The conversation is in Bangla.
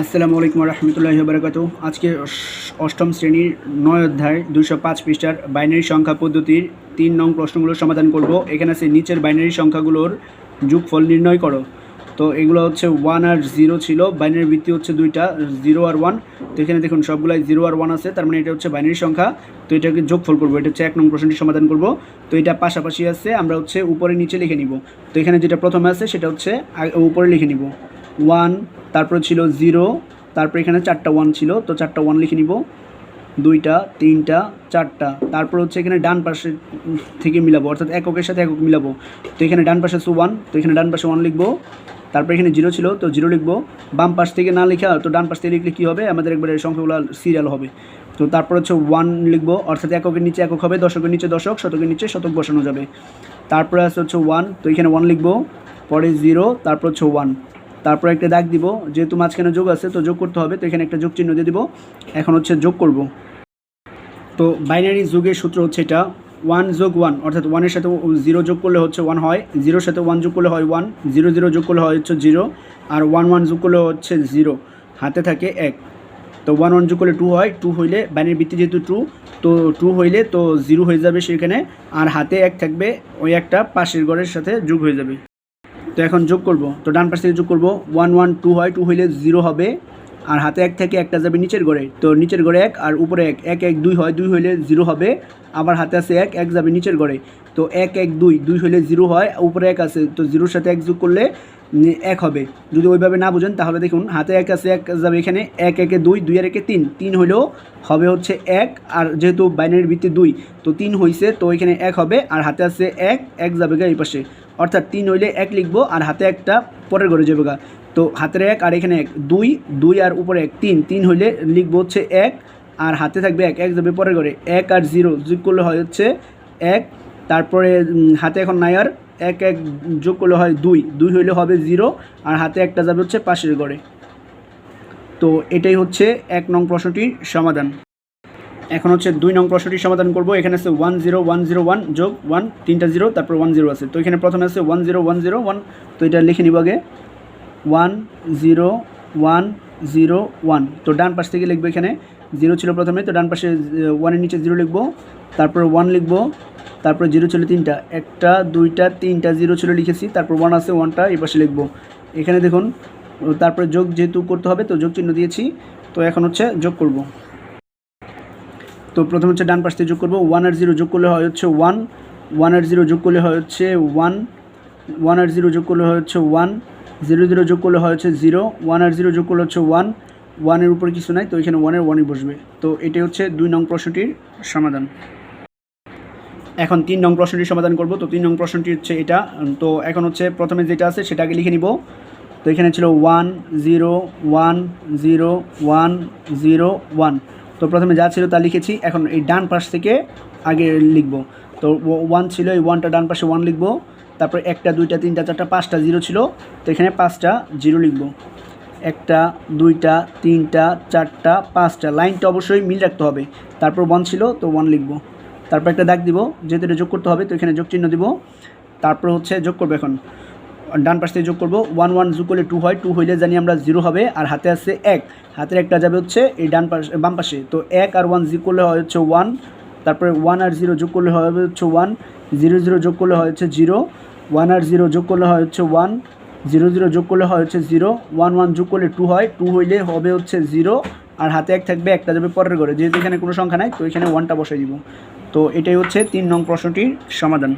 আসসালামু আলাইকুম রহমতুল্লাহ বারকাত আজকে অষ্টম শ্রেণির নয় অধ্যায় দুশো পাঁচ পৃষ্ঠার বাইনারি সংখ্যা পদ্ধতির তিন নং প্রশ্নগুলোর সমাধান করব। এখানে আছে নিচের বাইনারি সংখ্যাগুলোর যোগফল নির্ণয় করো। তো এগুলো হচ্ছে ওয়ান আর জিরো ছিল বাইনারি ভিত্তি হচ্ছে দুইটা জিরো আর ওয়ান তো এখানে দেখুন, সবগুলাই জিরো আর ওয়ান আছে, তার মানে এটা হচ্ছে বাইনারি সংখ্যা। তো এটাকে যোগফল করব, এটা হচ্ছে এক নং প্রশ্নটি সমাধান করব। তো এটা পাশাপাশি আছে, আমরা হচ্ছে উপরে নিচে লিখে নিব। তো এখানে যেটা প্রথমে আছে, সেটা হচ্ছে উপরে লিখে নিব। ওয়ান তারপর ছিল জিরো তারপর এখানে চারটা ওয়ান ছিল, তো চারটা ওয়ান লিখে নিব। দুইটা, তিনটা, চারটা, তারপর হচ্ছে এখানে ডান পাশে থেকে মিলাবো, অর্থাৎ এককের সাথে একক মিলাবো। তো এখানে ডান পাশে আছে ওয়ান তো এখানে ডান পাশে ওয়ান লিখব। তারপর এখানে জিরো ছিল, তো জিরো লিখব। বাম পাশ থেকে না লেখা, তো ডান পাশ থেকে লিখলে কী হবে? আমাদের একবারে সংখ্যাগুলো সিরিয়াল হবে। তো তারপর হচ্ছে ওয়ান লিখব, অর্থাৎ এককের নিচে একক হবে, দশকের নিচে দশক, শতকের নিচে শতক বসানো যাবে। তারপরে আছে হচ্ছে ওয়ান তো এখানে ওয়ান লিখব। পরে জিরো তারপর হচ্ছে ওয়ান তারপর একটা দাগ দিব, যেহেতু মাঝখানে যোগ আছে, তো যোগ করতে হবে, তো এখানে একটা যোগ চিহ্ন দিয়ে দিব। এখন হচ্ছে যোগ করব। তো বাইনারি যোগের সূত্র হচ্ছে এটা ওয়ান যোগ ওয়ান অর্থাৎ ওয়ানের সাথে জিরো যোগ করলে হচ্ছে ওয়ান হয় জিরোর সাথে ওয়ান যোগ করলে হয় ওয়ান জিরো জিরো যোগ করলে হয় হচ্ছে জিরো আর ওয়ান ওয়ান যোগ করলে হচ্ছে জিরো হাতে থাকে এক। তো ওয়ান ওয়ান যোগ করলে টু হয় টু হইলে বাইনের ভিত্তি যেহেতু টু তো টু হইলে তো জিরো হয়ে যাবে সেখানে, আর হাতে এক থাকবে, ওই একটা পাশের ঘরের সাথে যোগ হয়ে যাবে। তো এখন যোগ করব। তো ডান পাশ থেকে যোগ করব। ওয়ান ওয়ান, টু হয়, টু হইলে জিরো হবে। আর হাতে এক থেকে একটা যাবে নিচের ঘরে তো নিচের ঘরে এক আর উপরে এক। এক এক, দুই হয়, দুই হইলে জিরো হবে। আবার হাতে আছে এক এক যাবে নিচের ঘরে তো এক এক, দুই দুই হইলে জিরো হয়, উপরে এক আছে। তো জিরোর সাথে এক যোগ করলে এক হবে। যদি ওইভাবে না বুঝেন, তাহলে দেখুন, হাতে এক আছে, এক যাবে এখানে। এক, একে দুই দুই আর একে তিন। তিন হইলেও হবে হচ্ছে এক, আর যেহেতু বাইনারির ভিত্তি দুই, তো তিন হইছে, তো এখানে এক হবে। আর হাতে আছে এক এক যাবে গা এই পাশে। অর্থাৎ তিন হইলে এক লিখব, আর হাতে একটা পরের ঘরে যাবে গা। তো হাতের এক আর এখানে এক, দুই দুই আর উপরে এক, তিন তিন হইলে লিখব হচ্ছে এক, আর হাতে থাকবে এক এক যাবে পরের ঘরে, এক আর জিরো, যোগ করলে হয় হচ্ছে এক, তারপরে হাতে এখন নাই আর, এক এক যোগ করলে হয় দুই দুই হইলে হবে জিরো, আর হাতে একটা যাবে হচ্ছে পাশের ঘরে। তো এটাই হচ্ছে এক নং প্রশ্নটির সমাধান। এখন হচ্ছে দুই নং প্রশ্নটির সমাধান করব, এখানে আছে one zero one zero, one যোগ ওয়ান, তিনটা জিরো, তারপর ওয়ান জিরো আছে। তো এখানে প্রথমে আছে one zero one zero, one, তো এটা লিখে নিব আগে। One zero one zero one তো ডান পাশ থেকে লিখব এখানে। জিরো ছিল প্রথমে, তো ডান পাশে ওয়ানের নিচে জিরো লিখব। তারপর ওয়ান লিখব। তারপর জিরো ছিল তিনটা। একটা, দুইটা, তিনটা জিরো ছিল লিখেছি। তারপর ওয়ান আছে ওয়ানটা এই পাশে লিখব। এখানে দেখুন, তারপরে যোগ যেহেতু করতে হবে, তো যোগ চিহ্ন দিয়েছি। তো এখন হচ্ছে যোগ করব। তো প্রথম হচ্ছে ডান পাশ থেকে যোগ করব। ওয়ান আর জিরো যোগ করলে হয় হচ্ছে ওয়ান ওয়ান আর জিরো যোগ করলে হয় হচ্ছে ওয়ান ওয়ান আর জিরো যোগ করলে হয় হচ্ছে ওয়ান জিরো জিরো যোগ করলে হচ্ছে জিরো ওয়ান আর জিরো যোগ করলে হচ্ছে ওয়ান ওয়ানের উপরে কিছু নাই, তো এখানে ওয়ানের ওয়ানই বসবে। তো এটাই হচ্ছে দুই নং প্রশ্নটির সমাধান। এখন তিন নং প্রশ্নটির সমাধান করব, তো তিন নং প্রশ্নটি হচ্ছে এটা। তো এখন হচ্ছে প্রথমে যেটা আছে সেটা আগে লিখে নিব। তো এখানে ছিল one zero one zero one zero one তো প্রথমে যা ছিল তা লিখেছি, এখন এই ডান পাশ থেকে আগে লিখব। তো ওয়ান ছিল এই ওয়ানটা ডান পাশে ওয়ান লিখব। তারপর একটা, দুইটা, তিনটা, চারটা, পাঁচটা, জিরো ছিল। তো এখানে পাঁচটা, জিরো লিখব। একটা, দুইটা, তিনটা, চারটা, পাঁচটা। লাইনটা অবশ্যই মিল রাখতে হবে। তারপর ওয়ান ছিল, তো ওয়ান লিখব। তারপর একটা দাগ দিব, যেহেতু এটা যোগ করতে হবে, তো এখানে যোগ চিহ্ন দিব। তারপর হচ্ছে যোগ করব এখন। ডান পাশ থেকে যোগ করব। ওয়ান ওয়ান যোগ করলে টু হয়। টু হইলে জানি আমরা জিরো হবে, আর হাতে আছে এক। হাতের একটা যাবে হচ্ছে এই ডান পাশ, বাম পাশে। তো এক আর ওয়ান যোগ করলে হয় হচ্ছে ওয়ান তারপরে ওয়ান আর জিরো যোগ করলে হবে হচ্ছে ওয়ান জিরো জিরো যোগ করলে হয় হচ্ছে জিরো ওয়ান আর জিরো যোগ করলে হয় হচ্ছে ওয়ান জিরো জিরো যোগ করলে হয় হচ্ছে জিরো ওয়ান ওয়ান যোগ করলে টু হয় টু হইলে হবে হচ্ছে জিরো আর হাতে এক থাকবে, একটা যাবে পরের ঘরে, যেহেতু এখানে কোনো সংখ্যা নাই, তো এখানে ওয়ানটা বসাই দিব। তো এটাই হচ্ছে তিন নং প্রশ্নটির সমাধান।